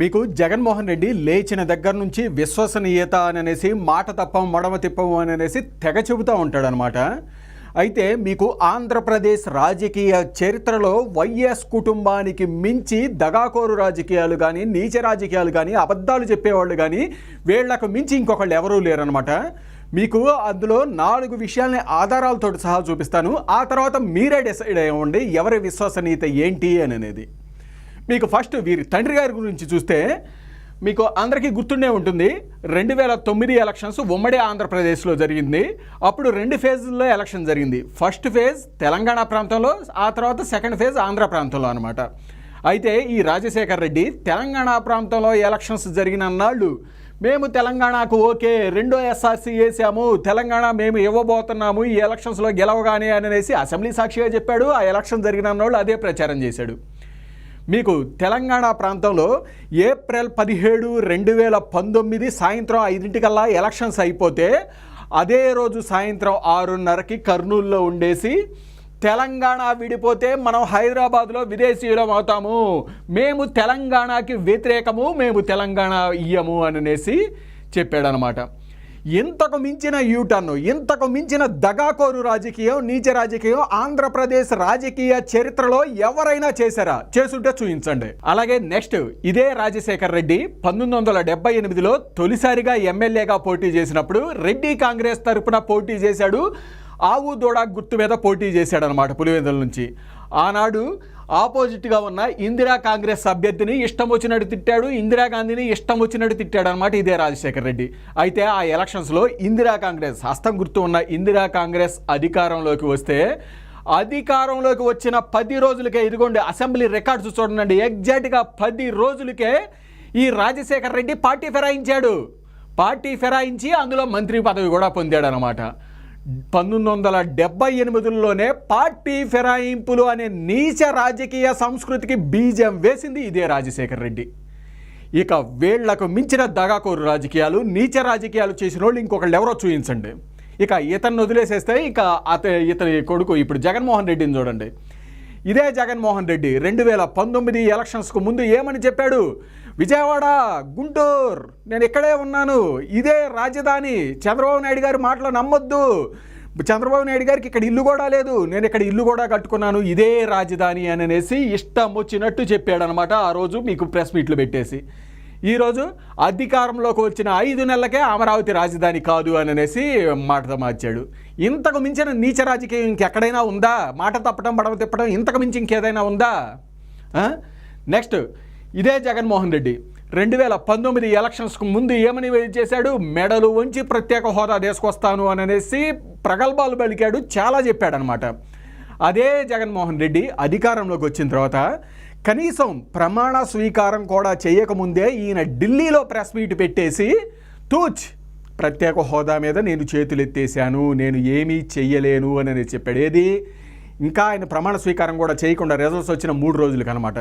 మీకు జగన్మోహన్ రెడ్డి లేచిన దగ్గర నుంచి విశ్వసనీయత అని అనేసి మాట తప్పం మడమ తిప్పం అని అనేసి తెగ చెబుతూ ఉంటాడనమాట. అయితే మీకు ఆంధ్రప్రదేశ్ రాజకీయ చరిత్రలో వైఎస్ కుటుంబానికి మించి దగాకోరు రాజకీయాలు కానీ నీచ రాజకీయాలు కానీ అబద్ధాలు చెప్పేవాళ్ళు కానీ వీళ్ళకు మించి ఇంకొకళ్ళు ఎవరూ లేరనమాట. మీకు అందులో నాలుగు విషయాలని ఆధారాలతో సహా చూపిస్తాను. ఆ తర్వాత మీరే డిసైడ్ అయ్యండి ఎవరి విశ్వసనీయత ఏంటి అని అనేది. మీకు ఫస్ట్ వీరి తండ్రి గారి గురించి చూస్తే మీకు అందరికీ గుర్తుండే ఉంటుంది. రెండు వేల తొమ్మిది ఎలక్షన్స్ ఉమ్మడి ఆంధ్రప్రదేశ్లో జరిగింది. అప్పుడు రెండు ఫేజ్లో ఎలక్షన్ జరిగింది. ఫస్ట్ ఫేజ్ తెలంగాణ ప్రాంతంలో ఆ తర్వాత సెకండ్ ఫేజ్ ఆంధ్ర ప్రాంతంలో అనమాట అయితే ఈ రాజశేఖర్ రెడ్డి తెలంగాణ ప్రాంతంలో ఎలక్షన్స్ జరిగిన నాళ్ళు మేము తెలంగాణకు ఓకే రెండో ఎస్ఆర్సీ వేసాము తెలంగాణ మేము ఇవ్వబోతున్నాము ఈ ఎలక్షన్స్లో గెలవగానే అని అనేసి అసెంబ్లీ సాక్షిగా చెప్పాడు. ఆ ఎలక్షన్ జరిగిన నాళ్ళు అదే ప్రచారం చేశాడు. మీకు తెలంగాణ ప్రాంతంలో ఏప్రిల్ పదిహేడు రెండు వేల పంతొమ్మిది సాయంత్రం ఐదింటికల్లా ఎలక్షన్స్ అయిపోతే అదే రోజు సాయంత్రం ఆరున్నరకి కర్నూలులో ఉండేసి తెలంగాణ విడిపోతే మనం హైదరాబాద్లో విదేశీయులం అవుతాము. మేము తెలంగాణకి వ్యతిరేకము మేము తెలంగాణ ఇయ్యము అని అనేసి చెప్పాడనమాట. ఇంతకు మించిన యూటర్న్ ఇంతకు మించిన దగాకోరు రాజకీయం నీచ రాజకీయం ఆంధ్రప్రదేశ్ రాజకీయ చరిత్రలో ఎవరైనా చేశారా? చేసుంటే చూపించండి. అలాగే నెక్స్ట్ ఇదే రాజశేఖర్ రెడ్డి పంతొమ్మిది వందల డెబ్బై ఎనిమిదిలో తొలిసారిగా ఎమ్మెల్యేగా పోటీ చేసినప్పుడు రెడ్డి కాంగ్రెస్ తరపున పోటీ చేశాడు. ఆవు దూడ గుర్తు మీద పోటీ చేశాడనమాట పులివెందుల నుంచి. ఆనాడు ఆపోజిట్గా ఉన్న ఇందిరా కాంగ్రెస్ అభ్యర్థిని ఇష్టం వచ్చినట్టు తిట్టాడు ఇందిరాగాంధీని ఇష్టం వచ్చినట్టు తిట్టాడు అనమాట ఇదే రాజశేఖర్ రెడ్డి. అయితే ఆ ఎలక్షన్స్లో ఇందిరా కాంగ్రెస్ హస్తం గుర్తు ఉన్న ఇందిరా కాంగ్రెస్ అధికారంలోకి వస్తే అధికారంలోకి వచ్చిన పది రోజులకే ఇదిగోండి అసెంబ్లీ రికార్డ్స్ చూడండి ఎగ్జాక్ట్గా పది రోజులకే ఈ రాజశేఖర్ రెడ్డి పార్టీ ఫిరాయించాడు. పార్టీ ఫిరాయించి అందులో మంత్రి పదవి కూడా పొందాడు అనమాట పంతొమ్మిది వందల డెబ్బై ఎనిమిదిలోనే పార్టీ ఫిరాయింపులు అనే నీచ రాజకీయ సంస్కృతికి బీజం వేసింది ఇదే రాజశేఖర్ రెడ్డి. ఇక వేళ్ళకు మించిన దగాకోరు రాజకీయాలు నీచ రాజకీయాలు చేసిన వాళ్ళు ఇంకొకళ్ళు ఎవరో చూపించండి ఇక ఇతన్ని వదిలేసేస్తే ఇక అత ఇతని కొడుకు ఇప్పుడు జగన్మోహన్ రెడ్డిని చూడండి. ఇదే జగన్మోహన్ రెడ్డి రెండు వేల పంతొమ్మిది ఎలక్షన్స్కు ముందు ఏమని చెప్పాడు? విజయవాడ గుంటూరు. నేను ఇక్కడే ఉన్నాను. ఇదే రాజధాని. చంద్రబాబు నాయుడు గారి మాటలు నమ్మొద్దు. చంద్రబాబు నాయుడు గారికి ఇక్కడ ఇల్లు కూడా లేదు. నేను ఇక్కడ ఇల్లు కూడా కట్టుకున్నాను. ఇదే రాజధాని అని అనేసి ఇష్టం వచ్చినట్టు చెప్పాడనమాట ఆ రోజు మీకు ప్రెస్ మీట్లు పెట్టేసి. ఈరోజు అధికారంలోకి వచ్చిన ఐదు నెలలకే అమరావతి రాజధాని కాదు అని అనేసి మాట మార్చాడు. ఇంతకు మించిన నీచ రాజకీయం ఇంకెక్కడైనా ఉందా? మాట తప్పడం పడవ తిప్పడం ఇంతకు మించి ఇంకేదైనా ఉందా? నెక్స్ట్ ఇదే జగన్మోహన్ రెడ్డి. రెండు వేల పంతొమ్మిది ఎలక్షన్స్కు ముందు ఏమని చేశాడు? మెడలు వంచి ప్రత్యేక హోదా తీసుకొస్తాను అని అనేసి ప్రగల్భాలు పలికాడు చాలా చెప్పాడనమాట. అదే జగన్మోహన్ రెడ్డి అధికారంలోకి వచ్చిన తర్వాత కనీసం ప్రమాణ స్వీకారం కూడా చేయకముందే ఈయన ఢిల్లీలో ప్రెస్ మీట్ పెట్టేసి తూచ్ ప్రత్యేక హోదా మీద నేను చేతులు ఎత్తేసాను నేను ఏమీ చెయ్యలేను అని అనేది చెప్పాడు. ఏది? ఇంకా ఆయన ప్రమాణ స్వీకారం కూడా చేయకుండా రిజల్ట్స్ వచ్చిన మూడు రోజులకి అనమాట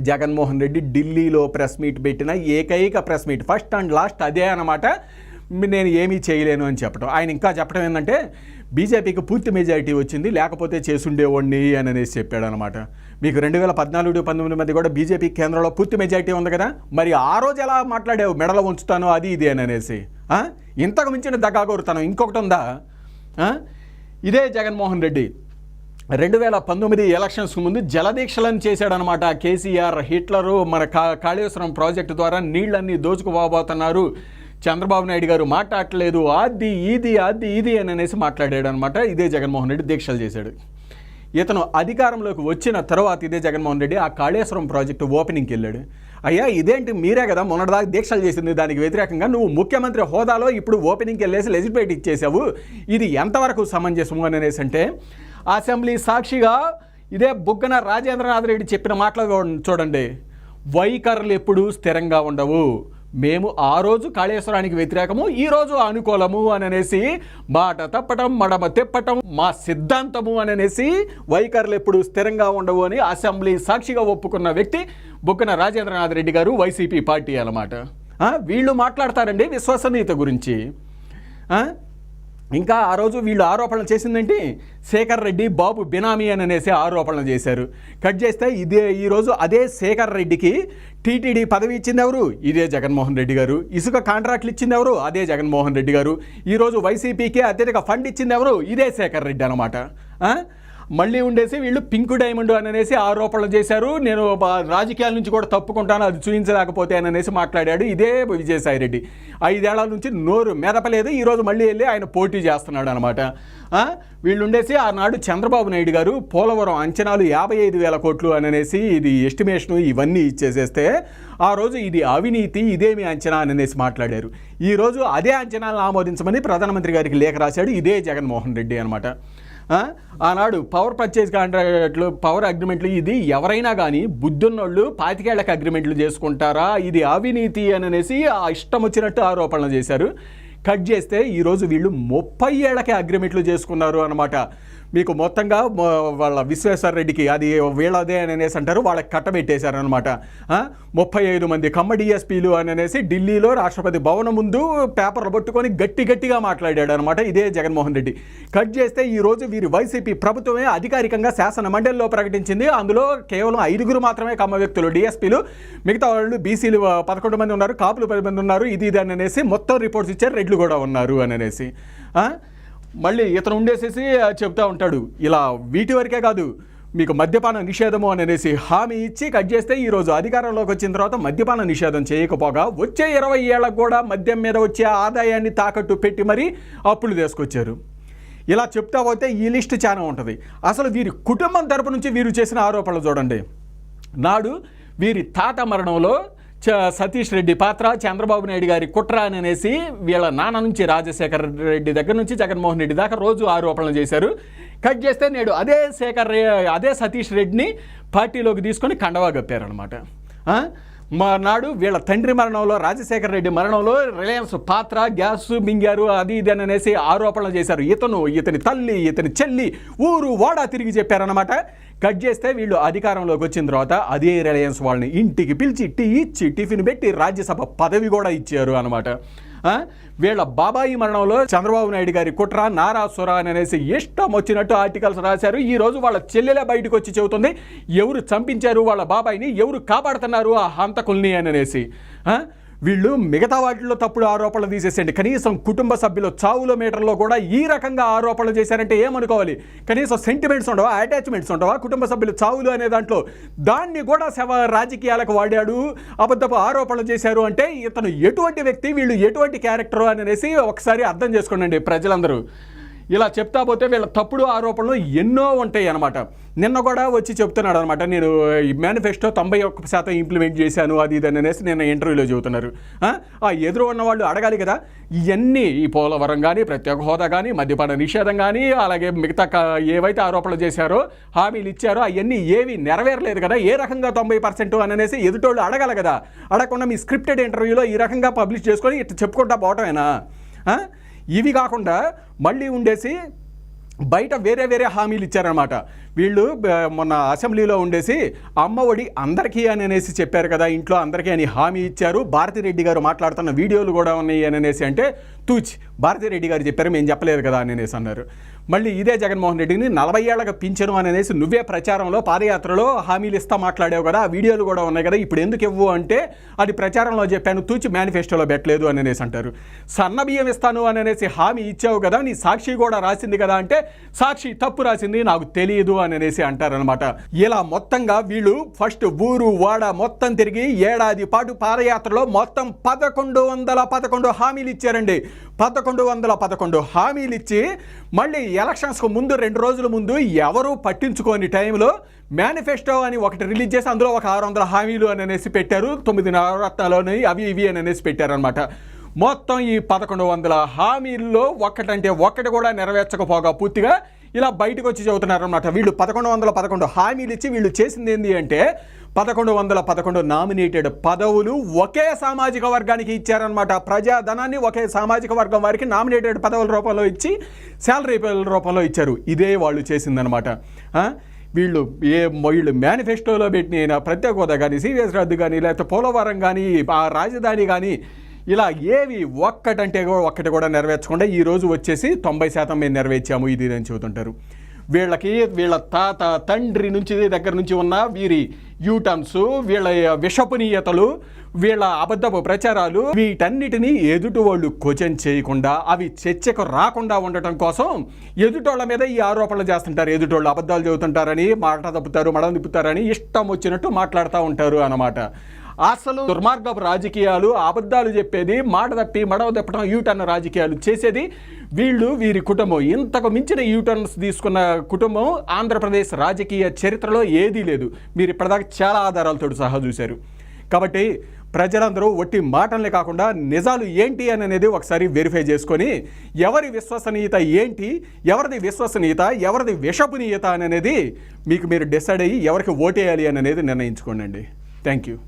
జగన్మోహన్ రెడ్డి ఢిల్లీలో ప్రెస్ మీట్ పెట్టిన ఏకైక press meet first and last అదే అనమాట నేను ఏమీ చేయలేను అని చెప్పడం ఆయన ఇంకా చెప్పడం ఏంటంటే బీజేపీకి పూర్తి మెజారిటీ వచ్చింది లేకపోతే చేసుండేవాడిని అని అనేసి చెప్పాడు అనమాట మీకు రెండు వేల పద్నాలుగు పంతొమ్మిది మంది కూడా బీజేపీ కేంద్రంలో పూర్తి మెజారిటీ ఉంది కదా? మరి ఆ రోజు ఎలా మాట్లాడావు? మెడలో ఉంచుతాను అది ఇది అని అనేసి. ఇంతకు మించిన దగ్గాగోరుతాను ఇంకొకటి ఉందా? ఇదే జగన్మోహన్ రెడ్డి. రెండు వేల పంతొమ్మిది ఎలక్షన్స్ ముందు జలదీక్షలను చేశాడనమాట కేసీఆర్ హిట్లరు. మన కా కాళేశ్వరం ప్రాజెక్టు ద్వారా నీళ్ళన్నీ దోచుకుపోబోతున్నారు. చంద్రబాబు నాయుడు గారు మాట్లాడలేదు అది ఇది అది ఇది అని అనేసి మాట్లాడాడు అనమాట ఇదే జగన్మోహన్ రెడ్డి దీక్షలు చేశాడు. ఇతను అధికారంలోకి వచ్చిన తర్వాత ఇదే జగన్మోహన్ రెడ్డి ఆ కాళేశ్వరం ప్రాజెక్టు ఓపెనింగ్కి వెళ్ళాడు. అయ్యా ఇదేంటి? మీరే కదా మొన్నటిదాకా దీక్షలు చేసింది. దానికి వ్యతిరేకంగా నువ్వు ముఖ్యమంత్రి హోదాలో ఇప్పుడు ఓపెనింగ్కి వెళ్ళేసి లెజిస్లేట్ ఇచ్చేసావు. ఇది ఎంతవరకు సమంజసము అని అనేసి అంటే అసెంబ్లీ సాక్షిగా ఇదే బుగ్గన రాజేంద్రనాథ్ రెడ్డి చెప్పిన మాటలు చూడండి. వైఖరులు ఎప్పుడూ స్థిరంగా ఉండవు. మేము ఆ రోజు కాళేశ్వరానికి వ్యతిరేకము ఈ రోజు అనుకూలము అని అనేసి మాట తప్పటం మడమ తిప్పటం మా సిద్ధాంతము అని అనేసి వైఖరులు ఎప్పుడు స్థిరంగా ఉండవు అని అసెంబ్లీ సాక్షిగా ఒప్పుకున్న వ్యక్తి బుక్కన రాజేంద్రనాథ్ రెడ్డి గారు వైసీపీ పార్టీ అన్నమాట. వీళ్ళు మాట్లాడతారండి విశ్వసనీయత గురించి. ఇంకా ఆ రోజు వీళ్ళు ఆరోపణలు చేసిందేంటి శేఖర్ రెడ్డి బాబు బినామీ అని అనేసి ఆరోపణలు చేశారు. కట్ చేస్తే ఇదే ఈరోజు అదే శేఖర్ రెడ్డికి టీటీడీ పదవి ఇచ్చింది ఎవరు? ఇదే జగన్మోహన్ రెడ్డి గారు. ఇసుక కాంట్రాక్ట్లు ఇచ్చింది ఎవరు? అదే జగన్మోహన్ రెడ్డి గారు. ఈరోజు వైసీపీకి అత్యధిక ఫండ్ ఇచ్చింది ఎవరు? ఇదే శేఖర్ రెడ్డి అనమాట మళ్ళీ ఉండేసి వీళ్ళు పింక్ డైమండ్ అని అనేసి ఆరోపణలు చేశారు. నేను బా- రాజకీయాల నుంచి కూడా తప్పుకుంటాను అది చూపించలేకపోతే అని అనేసి మాట్లాడాడు. ఇదే విజయసాయి రెడ్డి. ఐదేళ్ళ నుంచి నోరు మెదపలేదు. ఈరోజు మళ్ళీ వెళ్ళి ఆయన పోటీ చేస్తున్నాడు అనమాట వీళ్ళు ఉండేసి ఆనాడు చంద్రబాబు నాయుడు గారు పోలవరం అంచనాలు యాభై ఐదు వేల కోట్లు అని అనేసి ఇది ఎస్టిమేషను ఇవన్నీ ఇచ్చేసేస్తే ఆ రోజు ఇది అవినీతి ఇదేమి అంచనా అని అనేసి మాట్లాడారు. ఈరోజు అదే అంచనాలను ఆమోదించమని ప్రధానమంత్రి గారికి లేఖ రాశాడు. ఇదే జగన్మోహన్ రెడ్డి అనమాట ఆనాడు పవర్ పర్చేజ్ కాంట్రాక్ట్లు పవర్ అగ్రిమెంట్లు ఇది ఎవరైనా కానీ బుద్ధున్నోళ్ళు పాతికేళ్ళకు అగ్రిమెంట్లు చేసుకుంటారా? ఇది అవినీతి అని అనేసి ఆ ఇష్టం వచ్చినట్టు ఆరోపణలు చేశారు. కట్ చేస్తే ఈరోజు వీళ్ళు ముప్పై ఏళ్ళకే అగ్రిమెంట్లు చేసుకున్నారు అనమాట మీకు మొత్తంగా వాళ్ళ విశ్వేశ్వర రెడ్డికి అది వీళ్ళదే అని అనేసి అంటారు వాళ్ళకి కట్టబెట్టేశారనమాట ముప్పై ఐదు మంది కమ్మ డిఎస్పీలు అని అనేసి ఢిల్లీలో రాష్ట్రపతి భవనం ముందు పేపర్లు పట్టుకొని గట్టి గట్టిగా మాట్లాడాడు అనమాట ఇదే జగన్మోహన్ రెడ్డి. కట్ చేస్తే ఈరోజు వీరి వైసీపీ ప్రభుత్వమే అధికారికంగా శాసన మండలిలో ప్రకటించింది. అందులో కేవలం ఐదుగురు మాత్రమే కమ్మ వ్యక్తులు డిఎస్పీలు మిగతా వాళ్ళు బీసీలు పదకొండు మంది ఉన్నారు కాపులు పది మంది ఉన్నారు ఇది ఇది అని అనేసి మొత్తం రిపోర్ట్స్ ఇచ్చారు రెడ్లు కూడా ఉన్నారు అని అనేసి. మళ్ళీ ఇతను ఉండేసేసి చెప్తా ఉంటాడు ఇలా వీటి వరకే కాదు మీకు మద్యపాన నిషేధము అని అనేసి హామీ ఇచ్చి కట్ చేస్తే ఈరోజు అధికారంలోకి వచ్చిన తర్వాత మద్యపాన నిషేధం చేయకపోగా వచ్చే ఇరవై ఏళ్ళకు కూడా మద్యం మీద వచ్చే ఆదాయాన్ని తాకట్టు పెట్టి మరీ అప్పులు తీసుకొచ్చారు. ఇలా చెప్తా పోతే ఈ లిస్ట్ చాలా ఉంటుంది. అసలు వీరి కుటుంబం తరపు నుంచి వీరు చేసిన ఆరోపణలు చూడండి. నాడు వీరి తాత మరణంలో సతీష్ రెడ్డి పాత్ర చంద్రబాబు నాయుడు గారి కుట్ర అని అనేసి వీళ్ళ నాన్న నుంచి రాజశేఖర్ రెడ్డి దగ్గర నుంచి జగన్మోహన్ రెడ్డి దాకా రోజు ఆరోపణలు చేశారు. కట్ చేస్తే నేడు అదే శేఖర్ అదే సతీష్ రెడ్డిని పార్టీలోకి తీసుకొని కండవా గప్పారనమాట మా నాడు వీళ్ళ తండ్రి మరణంలో రాజశేఖర రెడ్డి మరణంలో రిలయన్స్ పాత్ర గ్యాస్ మింగారు అది ఇది అని అనేసి ఆరోపణలు చేశారు. ఇతను ఇతని తల్లి ఇతని చెల్లి ఊరు వాడా తిరిగి చెప్పారనమాట కట్ చేస్తే వీళ్ళు అధికారంలోకి వచ్చిన తర్వాత అదే రిలయన్స్ వాళ్ళని ఇంటికి పిలిచి టీ ఇచ్చి టిఫిన్ పెట్టి రాజ్యసభ పదవి కూడా ఇచ్చారు అనమాట వీళ్ళ బాబాయి మరణంలో చంద్రబాబు నాయుడు గారి కుట్ర నారాసుర అని అనేసి ఇష్టం వచ్చినట్టు ఆర్టికల్స్ రాశారు. ఈ రోజు వాళ్ళ చెల్లెలే బయటకు వచ్చి చెబుతుంది ఎవరు చంపించారు వాళ్ళ బాబాయిని ఎవరు కాపాడుతున్నారు ఆ హంతకుల్ని అని అనేసి. వీళ్ళు మిగతా వాటిల్లో తప్పుడు ఆరోపణలు తీసేసేయండి. కనీసం కుటుంబ సభ్యులు చావుల మీటర్లో కూడా ఈ రకంగా ఆరోపణలు చేశారంటే ఏమనుకోవాలి? కనీసం సెంటిమెంట్స్ ఉండవా? అటాచ్మెంట్స్ ఉండవా? కుటుంబ సభ్యులు చావులు అనే దాంట్లో దాన్ని కూడా శవ రాజకీయాలకు వాడాడు అబద్ధపు ఆరోపణలు చేశారు అంటే ఇతను ఎటువంటి వ్యక్తి వీళ్ళు ఎటువంటి క్యారెక్టర్ అని అనేసి ఒకసారి అర్థం చేసుకోండి ప్రజలందరూ. ఇలా చెప్తా పోతే వీళ్ళ తప్పుడు ఆరోపణలు ఎన్నో ఉంటాయి అనమాట నిన్న కూడా వచ్చి చెప్తున్నాడు అనమాట నేను మేనిఫెస్టో తొంభై ఒక్క శాతం ఇంప్లిమెంట్ చేశాను అది ఇది అనేసి నిన్న ఇంటర్వ్యూలో చెబుతున్నారు. ఆ? ఎదురు ఉన్న వాళ్ళు అడగాలి కదా. ఇవన్నీ ఈ పోలవరం కానీ ప్రత్యేక హోదా కానీ మద్యపాన నిషేధం కానీ అలాగే మిగతా ఏవైతే ఆరోపణలు చేశారో హామీలు ఇచ్చారో అవన్నీ ఏవి నెరవేరలేదు కదా. ఏ రకంగా తొంభై పర్సెంట్ అని అనేసి ఎదుటోళ్ళు అడగాలి కదా. అడగకుండా మీ స్క్రిప్టెడ్ ఇంటర్వ్యూలో ఈ రకంగా పబ్లిష్ చేసుకొని ఇట్లా చెప్పుకుంటా పోవటమేనా? ఇవి కాకుండా మళ్ళీ ఉండేసి బయట వేరే వేరే హామీలు ఇచ్చారనమాట వీళ్ళు మొన్న అసెంబ్లీలో ఉండేసి అమ్మఒడి అందరికీ అని అనేసి చెప్పారు కదా ఇంట్లో అందరికీ అని హామీ ఇచ్చారు. భారతిరెడ్డి గారు మాట్లాడుతున్న వీడియోలు కూడా ఉన్నాయి అని అనేసి అంటే తూచి భారతిరెడ్డి గారు చెప్పారు మేము చెప్పలేదు కదా అని అనేసి అన్నారు. మళ్ళీ ఇదే జగన్మోహన్ రెడ్డిని నలభై ఏళ్ళకి పింఛను అనేసి నువ్వే ప్రచారంలో పాదయాత్రలో హామీలు ఇస్తా మాట్లాడావు కదా ఆ వీడియోలు కూడా ఉన్నాయి కదా ఇప్పుడు ఎందుకు ఇవ్వు అంటే అది ప్రచారంలో చెప్పాను తూచి మేనిఫెస్టోలో పెట్టలేదు అని అనేసి అంటారు. సన్న బియ్యం ఇస్తాను అని అనేసి హామీ ఇచ్చావు కదా నీ సాక్షి కూడా రాసింది కదా అంటే సాక్షి తప్పు రాసింది నాకు తెలియదు అని అనేసి అంటారనమాట ఇలా మొత్తంగా వీళ్ళు ఫస్ట్ ఊరు వాడ మొత్తం తిరిగి ఏడాది పాటు పాదయాత్రలో మొత్తం పదకొండు వందల పదకొండు హామీలు ఇచ్చారండి. పదకొండు వందల పదకొండు హామీలు ఇచ్చి మళ్ళీ ఎలక్షన్స్కు ముందు రెండు రోజుల ముందు ఎవరు పట్టించుకోని టైంలో మేనిఫెస్టో అని ఒకటి రిలీజ్ చేసి అందులో ఒక ఆరు వందల హామీలు అని అనేసి పెట్టారు. తొమ్మిది నవరత్నాలని అవి ఇవి అని అనేసి పెట్టారనమాట మొత్తం ఈ పదకొండు వందల హామీల్లో ఒక్కటంటే ఒక్కటి కూడా నెరవేర్చకపోగా పూర్తిగా ఇలా బయటకు వచ్చి చెబుతున్నారు అనమాట వీళ్ళు పదకొండు వందల పదకొండు హామీలు ఇచ్చి వీళ్ళు చేసింది ఏంటి అంటే పదకొండు వందల పదకొండు నామినేటెడ్ పదవులు ఒకే సామాజిక వర్గానికి ఇచ్చారనమాట ప్రజాధనాన్ని ఒకే సామాజిక వర్గం వారికి నామినేటెడ్ పదవుల రూపంలో ఇచ్చి శాలరీ రూపంలో ఇచ్చారు. ఇదే వాళ్ళు చేసిందనమాట వీళ్ళు ఏ వీళ్ళు మేనిఫెస్టోలో పెట్టిన ప్రత్యేక హోదా కానీ సీరియస్ రద్దు కానీ లేకపోతే పోలవరం కానీ ఆ రాజధాని కానీ ఇలా ఏవి ఒక్కటంటే ఒక్కటి కూడా నెరవేర్చకుండా ఈరోజు వచ్చేసి తొంభై శాతం మేము నెరవేర్చాము. ఇది అని చెబుతుంటారు. వీళ్ళకి వీళ్ళ తాత తండ్రి నుంచి దగ్గర నుంచి ఉన్న వీరి యూటర్న్స్ వీళ్ళ విషపనీయతలు వీళ్ళ అబద్ధపు ప్రచారాలు వీటన్నిటినీ ఎదుటి వాళ్ళు క్వశ్చన్ చేయకుండా అవి చర్చకు రాకుండా ఉండటం కోసం ఎదుటోళ్ళ మీద ఈ ఆరోపణలు చేస్తుంటారు. ఎదుటోళ్ళు అబద్ధాలు చెబుతుంటారని మాట తప్పుతారు మడ తిప్పుతారని ఇష్టం వచ్చినట్టు మాట్లాడుతూ ఉంటారు అన్నమాట. అసలు దుర్మార్గపు రాజకీయాలు అబద్ధాలు చెప్పేది మాట తప్పి మడవ తిప్పడం యూటర్న్ రాజకీయాలు చేసేది. వీళ్ళు వీరి కుటుంబం. ఇంతకు మించిన యూటర్న్స్ తీసుకున్న కుటుంబం ఆంధ్రప్రదేశ్ రాజకీయ చరిత్రలో ఏదీ లేదు. మీరు ఇప్పటిదాకా చాలా ఆధారాలతో సహా చూశారు. కాబట్టి ప్రజలందరూ ఒట్టి మాటలే కాకుండా నిజాలు ఏంటి అని అనేది ఒకసారి వెరిఫై చేసుకొని ఎవరి విశ్వసనీయత ఏంటి ఎవరిది విశ్వసనీయత ఎవరిది విషపునీయత అనేది మీకు మీరు డిసైడ్ అయ్యి ఎవరికి ఓటేయాలి అనేది నిర్ణయించుకోండి థ్యాంక్ యూ